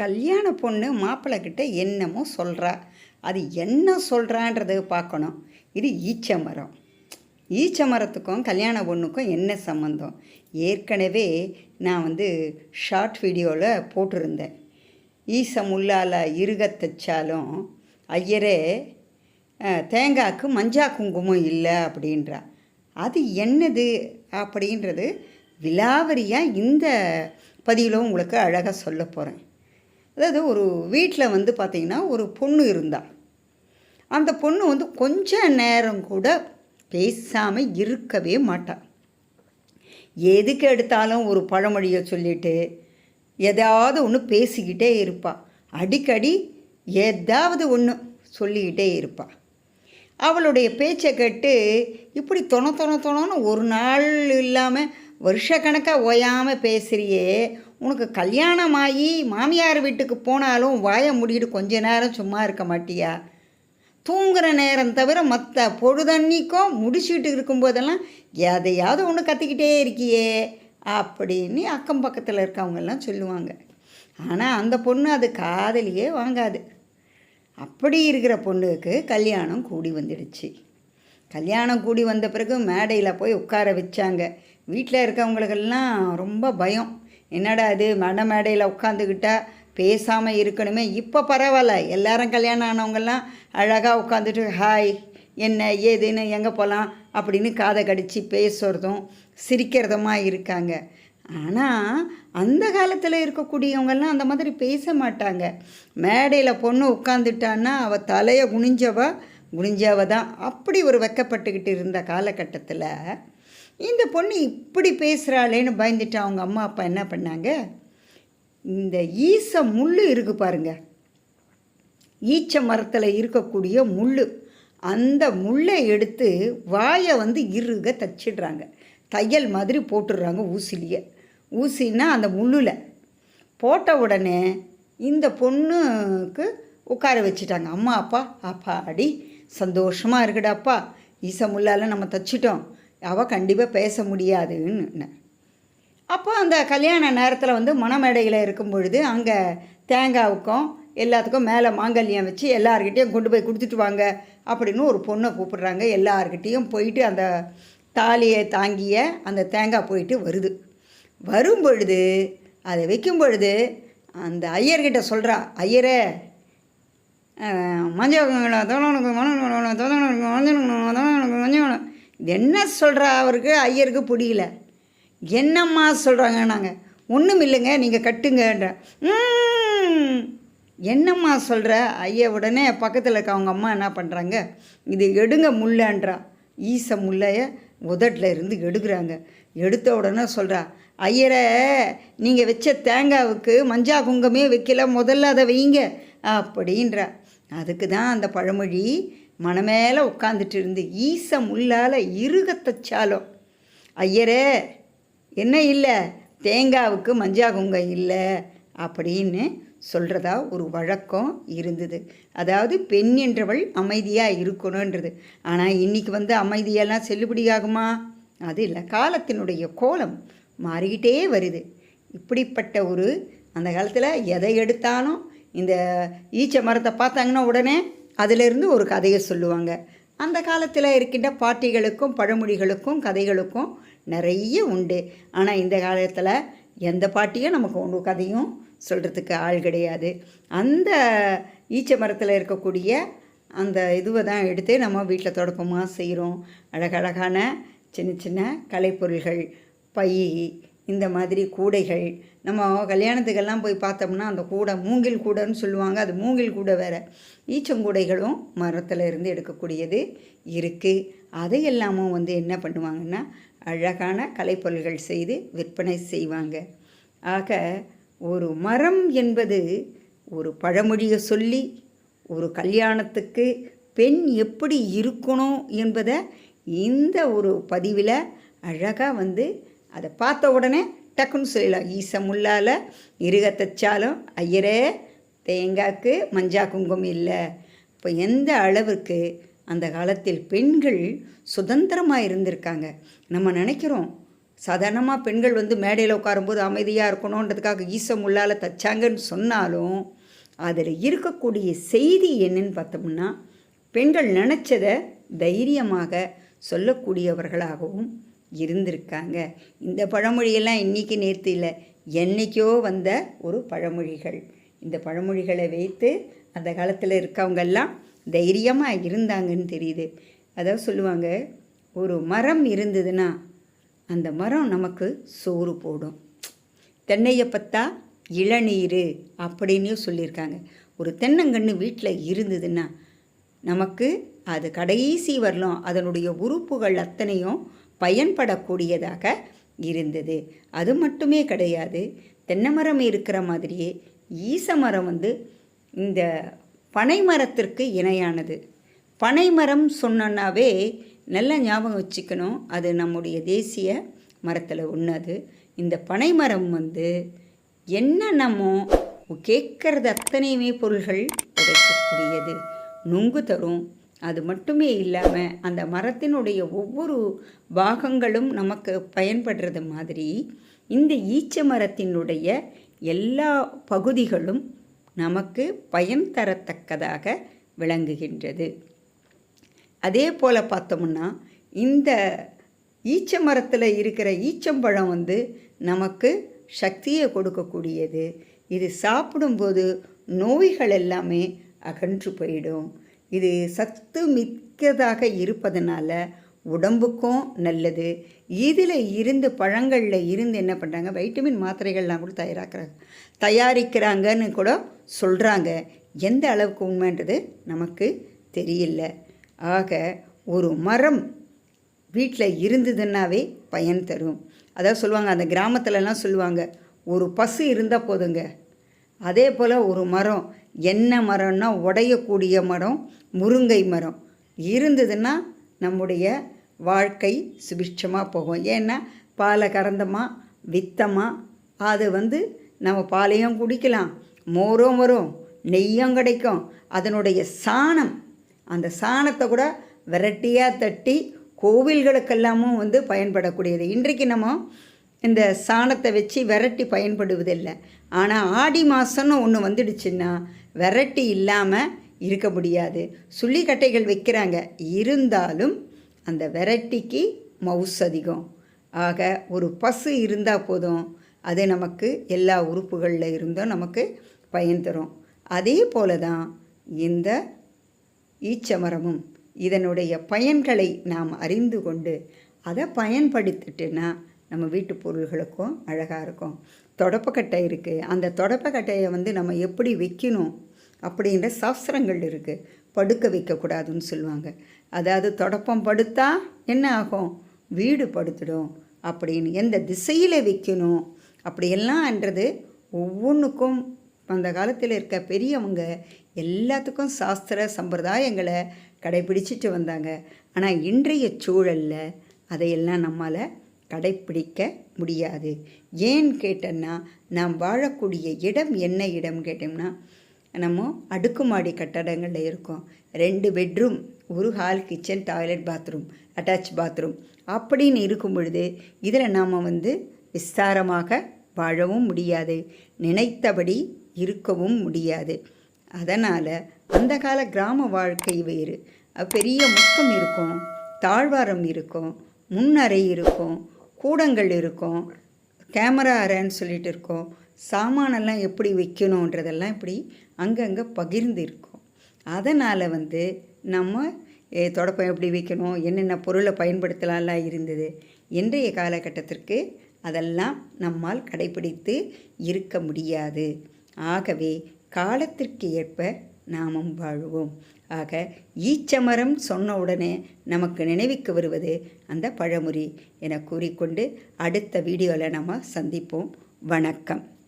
கல்யாண பொண்ணு மாப்பிள்ளைக்கிட்ட என்னமோ சொல்கிறா அது என்ன சொல்கிறான்றதை பார்க்கணும். இது ஈச்ச மரம் ஈச்ச மரத்துக்கும் கல்யாண பொண்ணுக்கும் என்ன சம்மந்தம் ஏற்கனவே நான் வந்து ஷார்ட் வீடியோவில் போட்டிருந்தேன். ஈச முள்ளால் இருக தைச்சாலும் ஐயரே தேங்காய்க்கு மஞ்சா குங்குமம் இல்லை அப்படின்றா. அது என்னது அப்படின்றது விலாவரியாக இந்த பதிவில் உங்களுக்கு அழகாக சொல்ல போகிறேன் அதாவது ஒரு வீட்டில் வந்து பார்த்திங்கன்னா ஒரு பொண்ணு இருந்தா அந்த பொண்ணு வந்து கொஞ்ச நேரம் கூட பேசாமல் இருக்கவே மாட்டாள் எதுக்கு எடுத்தாலும் ஒரு பழமொழியை சொல்லிட்டு ஏதாவது ஒன்று பேசிக்கிட்டே இருப்பாள் அடிக்கடி ஏதாவது ஒன்று சொல்லிக்கிட்டே இருப்பாள் அவளுடைய பேச்சை கேட்டு இப்படி தொண தொண தொணன்னு ஒரு நாள் இல்லாமல் வருஷக்கணக்காக ஓயாமல் பேசுகிறியே உனக்கு கல்யாணமாகி மாமியார் வீட்டுக்கு போனாலும் வாயை முடிட்டு கொஞ்ச நேரம் சும்மா இருக்க மாட்டியா? தூங்குகிற நேரம் தவிர மற்ற பொழுதன்னைக்கும் முடிச்சுட்டு இருக்கும்போதெல்லாம் எதையாவது ஒன்று கற்றுக்கிட்டே இருக்கியே அப்படின்னு அக்கம் பக்கத்தில் இருக்கவங்கெல்லாம் சொல்லுவாங்க. ஆனால் அந்த பொண்ணு அது காதலியே வாங்காது. அப்படி இருக்கிற பொண்ணுக்கு கல்யாணம் கூடி வந்துடுச்சு. கல்யாணம் கூடி வந்த பிறகு மேடையில் போய் உட்கார வச்சாங்க. வீட்டில் இருக்கவங்களுக்கெல்லாம் ரொம்ப பயம். என்னடா இது? மட மேடையில் உட்காந்துக்கிட்டா பேசாமல் இருக்கணுமே. இப்போ பரவாயில்ல. எல்லாரும் கல்யாணம் ஆனவங்கெல்லாம் அழகாக உட்காந்துட்டு ஹாய் என்ன ஏதுன்னு எங்கே போகலாம் அப்படின்னு காதை கடித்து பேசுகிறதும் சிரிக்கிறதுமா இருக்காங்க. ஆனால் அந்த காலத்தில் இருக்கக்கூடியவங்கெல்லாம் அந்த மாதிரி பேச மாட்டாங்க. மேடையில் பொண்ணு உட்காந்துட்டான்னா அவள் தலையை குனிஞ்சவ குனிஞ்சவ தான். அப்படி ஒரு வெக்கப்பட்டுக்கிட்டு இருந்த காலகட்டத்தில் இந்த பொண்ணு இப்படி பேசுகிறாளேன்னு பயந்துட்டு அவங்க அம்மா அப்பா என்ன பண்ணாங்க? இந்த ஈச முள் இருக்கு பாருங்க. ஈச்ச மரத்தில் இருக்கக்கூடிய முள் அந்த முள்ளை எடுத்து வாயை வந்து இறுக தச்சிடுறாங்க. தையல் மாதிரி போட்டுடுறாங்க ஊசிலியே. ஊசின்னா அந்த முள்ளில். போட்ட உடனே இந்த பொண்ணுக்கு உட்கார வச்சுட்டாங்க. அம்மா அப்பா அப்பா அடி சந்தோஷமாக இருக்குடாப்பா. ஈச முள்ளால் நம்ம தச்சிட்டோம். அவள் கண்டிப்பாக பேச முடியாதுன்னு அப்போ அந்த கல்யாண நேரத்தில் வந்து மணமேடையில் இருக்கும் பொழுது அங்கே தேங்காவுக்கும் எல்லாத்துக்கும் மேலே மாங்கல்யம் வச்சு எல்லார்கிட்டேயும் கொண்டு போய் கொடுத்துட்டு வாங்க அப்படின்னு ஒரு பொண்ணை கூப்பிடுறாங்க. எல்லார்கிட்டேயும் போயிட்டு அந்த தாலியை தாங்கிய அந்த தேங்காய் போயிட்டு வருது. வரும் பொழுது அதை வைக்கும் பொழுது அந்த ஐயர்கிட்ட சொல்கிறா ஐயரே அஹ், மஞ்சள் என்ன சொல்கிறா அவருக்கு? ஐயருக்கு பிடிக்கல என்னம்மா சொல்கிறாங்க நாங்கள் ஒன்றும் இல்லைங்க நீங்கள் கட்டுங்கன்ற. என்னம்மா சொல்கிற ஐயா உடனே பக்கத்தில் இருக்க அவங்க அம்மா என்ன பண்ணுறாங்க இது எடுங்க முள்ளன்றா. ஈச முள்ளைய உதட்டில் இருந்து எடுக்கிறாங்க. எடுத்த உடனே சொல்கிறா ஐயரை நீங்கள் வச்ச தேங்காவுக்கு மஞ்சா குங்கமே வைக்கல முதல்ல அதை வைங்க. அப்படின்றா. அதுக்கு தான் அந்த பழமொழி மனமேல உட்காந்துட்டு இருந்து ஈச முள்ளால் இருக தச்சாலும் ஐயரே என்ன இல்லை? தேங்காவுக்கு மஞ்சா குங்கம் இல்லை? அப்படின்னு சொல்கிறதா ஒரு வழக்கம் இருந்தது. அதாவது பெண் என்றவள் அமைதியாக இருக்கணுன்றது ஆனால் இன்றைக்கி வந்து அமைதியெல்லாம் செல்லுபடியாகுமா? அது இல்லை. காலத்தினுடைய கோலம் மாறிக்கிட்டே வருது. இப்படிப்பட்ட ஒரு அந்த காலத்தில் எதை எடுத்தாலும் இந்த ஈச்ச மரத்தை பார்த்தாங்கன்னா உடனே அதிலிருந்து ஒரு கதையை சொல்லுவாங்க. அந்த காலத்தில் இருக்கின்ற பாட்டிகளுக்கும் பழமொழிகளுக்கும் கதைகளுக்கும் நிறைய உண்டு. ஆனால் இந்த காலத்தில் எந்த பாட்டியும் நமக்கு ஒன்று கதையும் சொல்கிறதுக்கு ஆள் கிடையாது. அந்த ஈச்ச மரத்தில் இருக்கக்கூடிய அந்த இதுவை தான் எடுத்து நம்ம வீட்டில் தொடக்கமாக செய்கிறோம் அழகழகான சின்ன சின்ன கலைப்பொருள்கள் பை இந்த மாதிரி கூடைகள். நம்ம கல்யாணத்துக்கெல்லாம் போய் பார்த்தோம்னா அந்த கூடை மூங்கில் கூடைன்னு சொல்லுவாங்க. அது மூங்கில் கூடை வேறு. ஈச்சங்கூடைகளும் மரத்தில் இருந்து எடுக்கக்கூடியது இருக்குது அதையெல்லாமும் வந்து என்ன பண்ணுவாங்கன்னா அழகான கலைப்பொருள்கள் செய்து விற்பனை செய்வாங்க. ஆக ஒரு மரம் என்பது ஒரு பழமொழியை சொல்லி ஒரு கல்யாணத்துக்கு பெண் எப்படி இருக்கணும் என்பதை இந்த ஒரு பதிவில் அழகாக வந்து அதை பார்த்த உடனே டக்குன்னு சொல்லிடலாம் ஈச முள்ளால் இருக தைச்சாலும் ஐயரே தேங்காய்க்கு மஞ்சா குங்குமம் இல்லை. இப்போ எந்த அளவுக்கு அந்த காலத்தில் பெண்கள் சுதந்திரமாக இருந்திருக்காங்க? நம்ம நினைக்கிறோம். சாதாரணமாக பெண்கள் வந்து மேடையில் உட்காரும்போது அமைதியாக இருக்கணுன்றதுக்காக ஈசம் உள்ளால் தைச்சாங்கன்னு சொன்னாலும் அதில் இருக்கக்கூடிய செய்தி என்னன்னு பார்த்தோம்னா பெண்கள் நினச்சதை தைரியமாக சொல்லக்கூடியவர்களாகவும் இருந்திருக்காங்க. இந்த பழமொழியெல்லாம் இன்றைக்கி நேர்த்து இல்லை என்னைக்கோ வந்த ஒரு பழமொழிகள். இந்த பழமொழிகளை வைத்து அந்த காலத்தில் இருக்கவங்கெல்லாம் தைரியமாக இருந்தாங்கன்னு தெரியுது. அதாவது சொல்லுவாங்க ஒரு மரம் இருந்ததுன்னா அந்த மரம் நமக்கு சோறு போடும். தென்னையை பார்த்தா இளநீர் அப்படின்னு சொல்லியிருக்காங்க. ஒரு தென்னங்கன்று வீட்டில் இருந்ததுன்னா நமக்கு அது கடைசி வரலும் அதனுடைய உறுப்புகள் அத்தனையும் பயன்படக்கூடியதாக இருந்தது. அது மட்டுமே கிடையாது. தென்னை மரம் இருக்கிற மாதிரியே ஈச மரம் வந்து இந்த பனை மரத்திற்கு இணையானது. பனை மரம் சொன்னோன்னாவே நல்லா ஞாபகம் வச்சுக்கணும். அது நம்முடைய தேசிய மரத்தில் உண்ணது இந்த பனை மரம் வந்து என்ன நம்ம கேட்கறது அத்தனையுமே பொருள்கள் கிடைக்கக்கூடியது. நுங்கு தரும் அது மட்டுமே இல்லாமல் அந்த மரத்தினுடைய ஒவ்வொரு பாகங்களும் நமக்கு பயன்படுறது மாதிரி இந்த ஈச்ச மரத்தினுடைய எல்லா பகுதிகளும் நமக்கு பயன் தரத்தக்கதாக விளங்குகின்றது. அதே போல் பார்த்தோம்னா இந்த ஈச்ச மரத்தில் இருக்கிற ஈச்சம்பழம் வந்து நமக்கு சக்தியை கொடுக்கக்கூடியது. இது சாப்பிடும்போது நோய்கள் எல்லாமே அகன்று போயிடும். இது சத்து மிக்கதாக இருப்பதனால உடம்புக்கும் நல்லது. இதில் இருந்து பழங்களில் இருந்து என்ன பண்ணுறாங்க வைட்டமின் மாத்திரைகள்லாம் கூட தயாராக்கிறாங்க. தயாரிக்கிறாங்கன்னு கூட சொல்கிறாங்க எந்த அளவுக்கு உண்மைன்றது நமக்கு தெரியல. ஆக ஒரு மரம் வீட்டில் இருந்ததுன்னாவே பயன் தரும். அதாவது சொல்லுவாங்க அந்த கிராமத்துலலாம் சொல்லுவாங்க ஒரு பசு இருந்தால் போதுங்க. அதே போல் ஒரு மரம். என்ன மரம்னா உடையக்கூடிய மரம் முருங்கை மரம். இருந்ததுன்னா நம்முடைய வாழ்க்கை சுபிட்சமாக போகும். ஏன்னா பாலை கறந்தமா வித்தமா அது வந்து நம்ம பாலையும் குடிக்கலாம். மோரும் வரும் நெய்யும் கிடைக்கும். அதனுடைய சாணம் அந்த சாணத்தை கூட விரட்டியாக தட்டி கோவில்களுக்கெல்லாமும் வந்து பயன்படக்கூடியது. இன்றைக்கு நம்ம இந்த சாணத்தை வச்சு விரட்டி பயன்படுவதில்லை. ஆனால் ஆடி மாதம்னு ஒன்று வந்துடுச்சுன்னா விரட்டி இல்லாமல் இருக்க முடியாது. சுள்ளிக்கட்டைகள் வைக்கிறாங்க. இருந்தாலும் அந்த விரட்டிக்கு மவுஸ் அதிகம். ஆக ஒரு பசு இருந்தால் போதும். அது நமக்கு எல்லா உறுப்புகளில் இருந்தும் நமக்கு பயன் தரும். அதே போல தான் இந்த ஈச்சமரமும் இதனுடைய பயன்களை நாம் அறிந்து கொண்டு அதை பயன்படுத்திட்டுனா நம்ம வீட்டு பொருள்களுக்கும் அழகாக இருக்கும். தொடப்பக்கட்டை இருக்குது அந்த தொடப்பக்கட்டையை வந்து நம்ம எப்படி வைக்கணும் அப்படின்ற சாஸ்திரங்கள் இருக்குது படுக்க வைக்கக்கூடாதுன்னு சொல்லுவாங்க. அதாவது தொடப்பம் படுத்தா என்ன ஆகும்? வீடு படுத்துடும். அப்படின்னு எந்த திசையில் வைக்கணும்? அப்படியெல்லாம்ன்றது ஒவ்வொன்றுக்கும் அந்த காலத்தில் இருக்க பெரியவங்க எல்லாத்துக்கும் சாஸ்திர சம்பிரதாயங்களை கடைபிடிச்சிட்டு வந்தாங்க. ஆனால் இன்றைய சூழலில் அதையெல்லாம் நம்மளால் கடைப்பிடிக்க முடியாது. ஏன் கேட்டோன்னா நாம் வாழக்கூடிய இடம் என்ன இடம் கேட்டோம்னா நம்ம அடுக்குமாடி கட்டடங்களில் இருக்கோம். ரெண்டு பெட்ரூம் ஒரு hall kitchen toilet bathroom attach bathroom அப்படின்னு இருக்கும் பொழுது இதில் நாம் வந்து விஸ்தாரமாக வாழவும் முடியாது. நினைத்தபடி இருக்கவும் முடியாது. அதனால் அந்த கால கிராம வாழ்க்கை வேறு. பெரிய முக்கம் இருக்கும் தாழ்வாரம் இருக்கும் முன்னறை இருக்கும் கூடங்கள் இருக்கும் கேமரா அறைன்னு சொல்லிட்டு இருக்கோம். சாமானெல்லாம் எப்படி வைக்கணுன்றதெல்லாம் இப்படி அங்கங்கே பகிர்ந்து இருக்கும். அதனால் வந்து நம்ம தொடப்பம் எப்படி வைக்கணும் என்னென்ன பொருளை பயன்படுத்தலாம்லாம் இருந்தது இன்றைய காலகட்டத்திற்கு அதெல்லாம் நம்மால் கடைபிடித்து இருக்க முடியாது. ஆகவே காலத்திற்கு ஏற்ப நாமும் வாழ்வோம். ஆக ஈச்சமரம் சொன்ன உடனே நமக்கு நினைவுக்கு வருவது அந்த பழமொழி என கூறிக்கொண்டு அடுத்த வீடியோவில் நம்ம சந்திப்போம். வணக்கம்.